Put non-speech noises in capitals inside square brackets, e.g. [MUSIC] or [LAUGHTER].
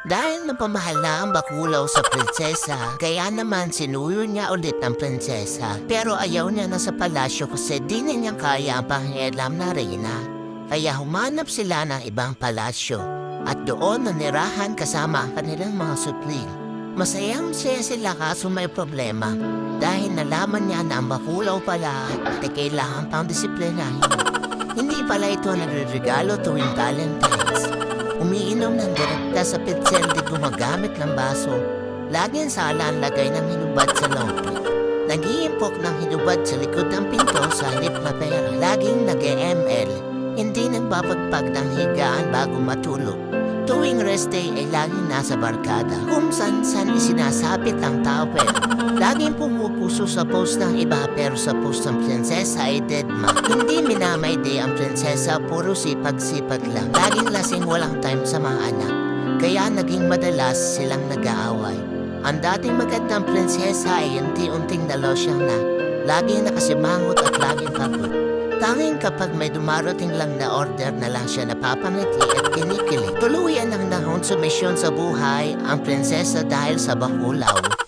Dahil napamahal na ang bakulaw sa prinsesa, kaya naman sinuyo niya ulit ang prinsesa. Pero ayaw niya na sa palasyo kasi di na niya kaya ang pangialam na reyna. Kaya humanap sila ng ibang palasyo at doon nanirahan kasama ang kanilang mga supling. Masayang masaya sila kaso may problema dahil nalaman niya na ang bakulaw pala ay kailangan pang disiplinahin. Hindi pala ito nagregalo tuwing Valentine's. Umiinom ng direkta sa pitsil di gumagamit ng baso. Laging sala ang lagay ng hinubad sa longpit. Nag-iimpok ng hinubad sa likod ng pinto sa halip na pera. Laging nag-ML. Hindi nagbabagpag ng higaan bago matulog. Tuwing rest day ay laging nasa barkada. Kung san-san isinasapit ang pero [LAUGHS] laging pumupuso sa post ng iba pero sa post ng prinsesa ay deadma. Hindi minamayday ang prinsesa, puro sipag-sipag lang. Laging lasing walang time sa mga anak. Kaya naging madalas silang nag-aaway. Ang dating magandang prinsesa ay unti-unting nalosyang na. Laging nakasimangot at laging pagod. Tanging kapag may dumarating lang na order na lang siya napapangiti at kinikilig. Tuluyan ang nahon sa misyon sa buhay ang prinsesa dahil sa bakulaw.